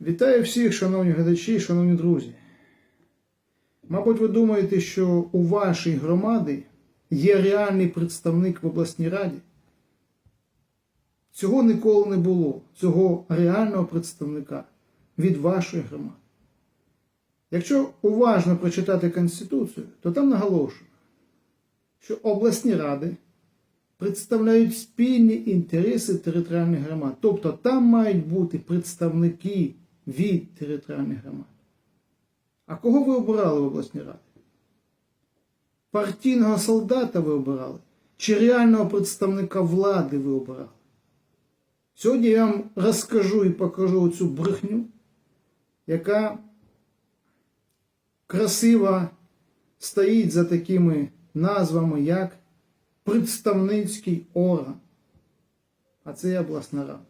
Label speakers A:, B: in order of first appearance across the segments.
A: Вітаю всіх, шановні глядачі, шановні друзі. Мабуть, ви думаєте, що у вашій громаді є реальний представник в обласній раді? Цього ніколи не було, цього реального представника від вашої громади. Якщо уважно прочитати Конституцію, то там наголошено, що обласні ради представляють спільні інтереси територіальних громад. Тобто там мають бути представники від територіальних громад. А кого ви обирали в обласній раді? Партійного солдата ви обирали? Чи реального представника влади ви обирали? Сьогодні я вам розкажу і покажу цю брехню, яка красиво стоїть за такими назвами, як представницький орган. А це обласна рада.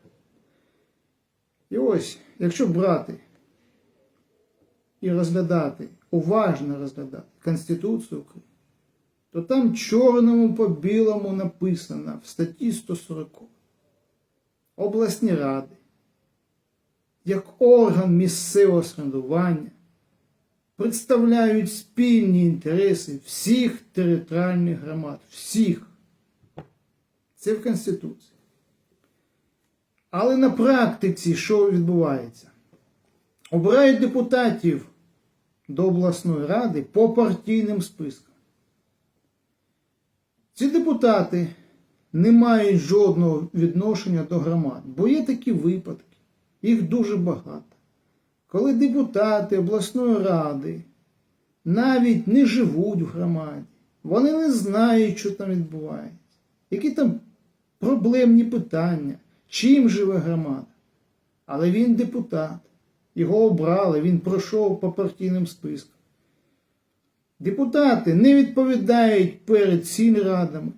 A: І ось, якщо брати і розглядати, уважно розглядати Конституцію України, то там чорному по білому написано в статті 140 обласні ради, як орган місцевого самоврядування, представляють спільні інтереси всіх територіальних громад. Всіх. Це в Конституції. Але на практиці що відбувається? Обирають депутатів до обласної ради по партійним спискам. Ці депутати не мають жодного відношення до громад, бо є такі випадки, їх дуже багато. Коли депутати обласної ради навіть не живуть в громаді, вони не знають, що там відбувається, які там проблемні питання, чим живе громада. Але він депутат, його обрали, він пройшов по партійним спискам. Депутати не відповідають перед сільрадами,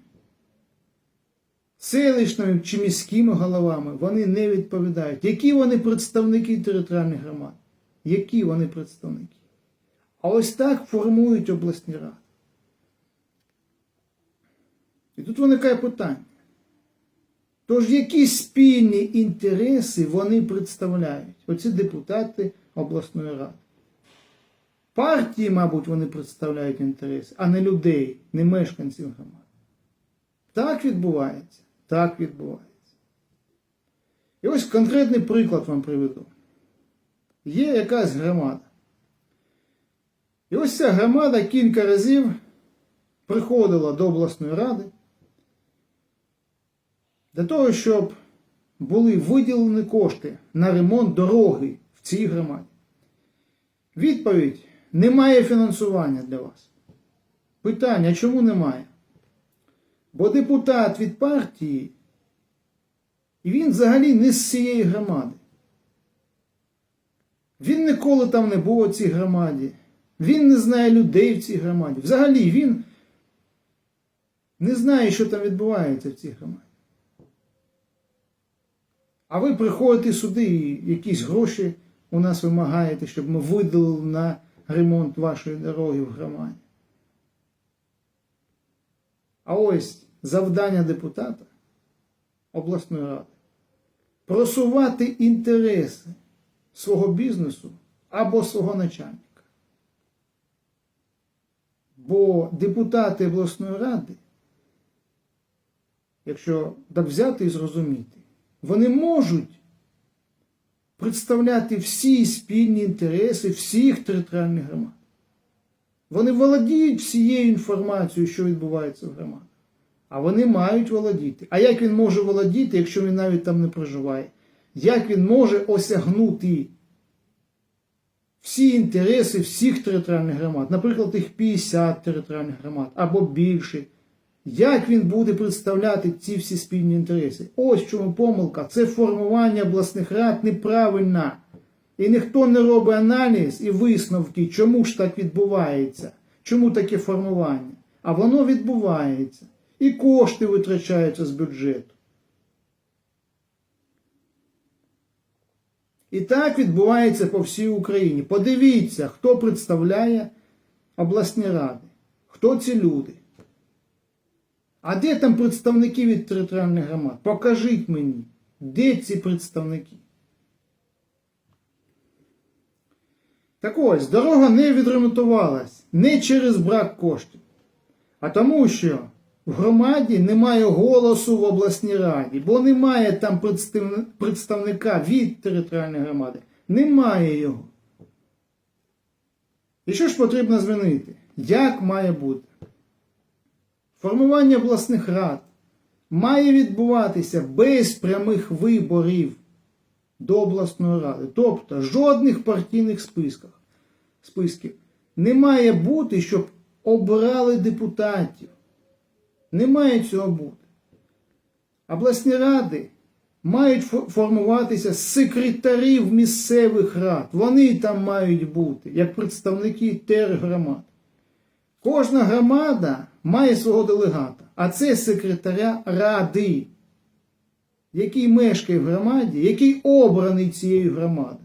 A: селищними чи міськими головами, вони не відповідають. Які вони представники територіальних громад? Які вони представники? А ось так формують обласні ради. І тут виникає питання. Тож які спільні інтереси вони представляють? Оці депутати обласної ради. Партії, мабуть, вони представляють інтереси, а не людей, не мешканців громади. Так відбувається. Так відбувається. І ось конкретний приклад вам приведу. Є якась громада. І ось ця громада кілька разів приходила до обласної ради для того, щоб були виділені кошти на ремонт дороги в цій громаді. Відповідь: немає фінансування для вас. Питання, чому немає? Бо депутат від партії, і він взагалі не з цієї громади. Він ніколи там не був у цій громаді. Він не знає людей в цій громаді. Взагалі він не знає, що там відбувається в цій громаді. А ви приходите сюди і якісь гроші у нас вимагаєте, щоб ми видалили на ремонт вашої дороги в громаді. А ось завдання депутата обласної ради просувати інтереси свого бізнесу або свого начальника. Бо депутати обласної ради, якщо так взяти і зрозуміти, вони можуть представляти всі спільні інтереси всіх територіальних громад. Вони володіють всією інформацією, що відбувається в громадах. А вони мають володіти. А як він може володіти, якщо він навіть там не проживає? Як він може осягнути всі інтереси всіх територіальних громад, наприклад, їх 50 територіальних громад або більше? Як він буде представляти ці всі спільні інтереси? Ось чому помилка. Це формування обласних рад неправильно. І ніхто не робить аналіз і висновки, чому ж так відбувається, чому таке формування. А воно відбувається. І кошти витрачаються з бюджету. І так відбувається по всій Україні. Подивіться, хто представляє обласні ради, хто ці люди. А де там представники від територіальних громад? Покажіть мені, де ці представники. Так ось, дорога не відремонтувалась не через брак коштів, а тому, що в громаді немає голосу в обласній раді, бо немає там представника від територіальної громади. Немає його. І що ж потрібно змінити? Як має бути? Формування обласних рад має відбуватися без прямих виборів до обласної ради. Тобто жодних партійних списках, списків. Не має бути, щоб обирали депутатів. Не має цього бути. Обласні ради мають формуватися з секретарів місцевих рад. Вони там мають бути, як представники тергромад. Кожна громада має свого делегата, а це секретаря ради, який мешкає в громаді, який обраний цією громадою.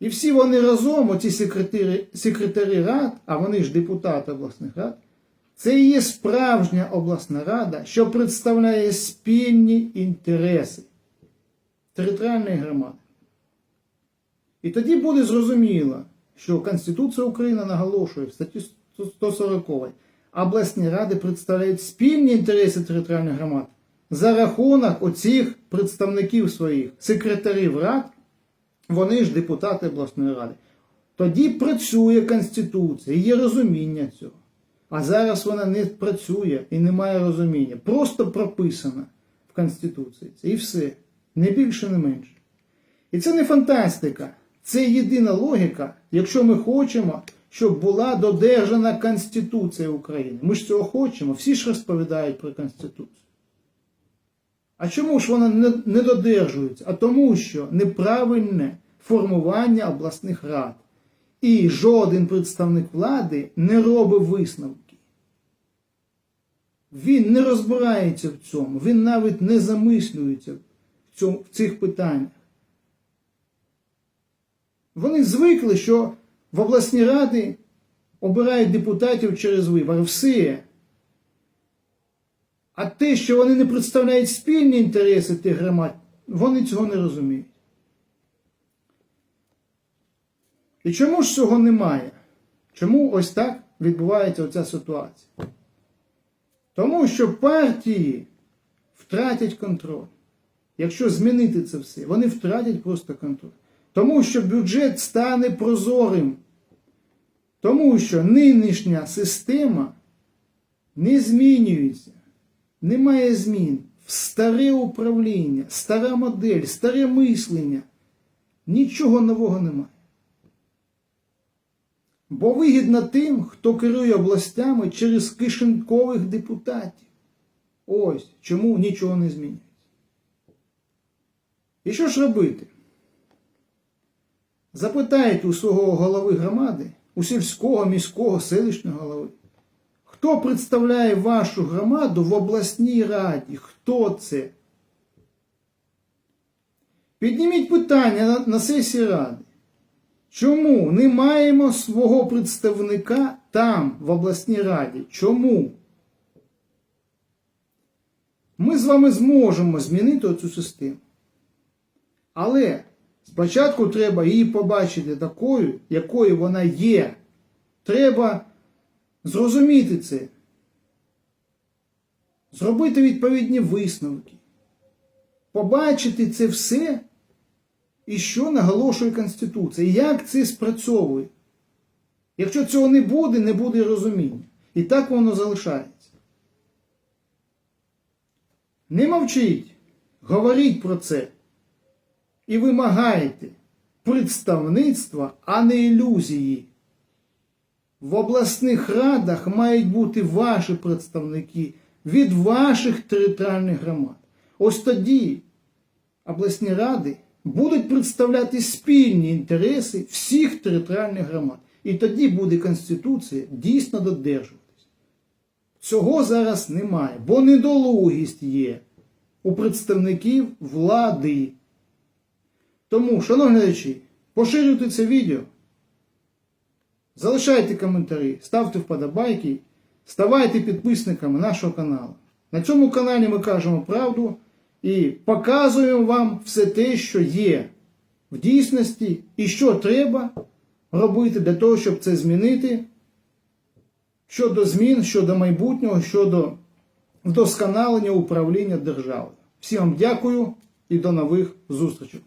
A: І всі вони разом, оці секретарі, секретарі рад, а вони ж депутати обласних рад, це і є справжня обласна рада, що представляє спільні інтереси територіальної громади. І тоді буде зрозуміло, що Конституція України наголошує в статті 140 обласні ради представляють спільні інтереси територіальних громад за рахунок оцих представників своїх секретарів рад, вони ж депутати обласної ради. Тоді працює Конституція, є розуміння цього. А зараз вона не працює і не має розуміння. Просто прописана в Конституції. І все. Не більше, не менше. І це не фантастика. Це єдина логіка, якщо ми хочемо, щоб була додержана Конституція України. Ми ж цього хочемо, всі ж розповідають про Конституцію. А чому ж вона не, додержується? А тому, що неправильне формування обласних рад. І жоден представник влади не робить висновки. Він не розбирається в цьому, він навіть не замислюється в, цьому, в цих питаннях. Вони звикли, що в обласні ради обирають депутатів через вибори. Все. А те, що вони не представляють спільні інтереси тих громад, вони цього не розуміють. І чому ж цього немає? Чому ось так відбувається оця ситуація? Тому що партії втратять контроль. Якщо змінити це все, вони втратять просто контроль. Тому що бюджет стане прозорим. Тому що нинішня система не змінюється. Немає змін. Старе управління, стара модель, старе мислення. Нічого нового немає. Бо вигідно тим, хто керує областями через кишенькових депутатів. Ось чому нічого не змінюється. І що ж робити? Запитайте у свого голови громади, у сільського, міського, селищного голови, хто представляє вашу громаду в обласній раді? Хто це? Підніміть питання на, на сесії ради. Чому не маємо свого представника там, в обласній раді? Чому? Ми з вами зможемо змінити цю систему. Але спочатку треба її побачити такою, якою вона є. Треба зрозуміти це. Зробити відповідні висновки. Побачити це все і що наголошує Конституція, як це спрацьовує. Якщо цього не буде, не буде розуміння. І так воно залишається. Не мовчіть, говоріть про це і вимагайте представництва, а не ілюзії. В обласних радах мають бути ваші представники від ваших територіальних громад. Ось тоді обласні ради будуть представляти спільні інтереси всіх територіальних громад. І тоді буде Конституція дійсно додержуватись. Цього зараз немає, бо недолугість є у представників влади. Тому, шановні глядачі, поширюйте це відео, залишайте коментарі, ставте вподобайки, ставайте підписниками нашого каналу. На цьому каналі ми кажемо правду і показуємо вам все те, що є. в дійсності і що треба робити для того, щоб це змінити щодо змін, щодо майбутнього, щодо вдосконалення управління державою. Всім вам дякую і до нових зустрічей.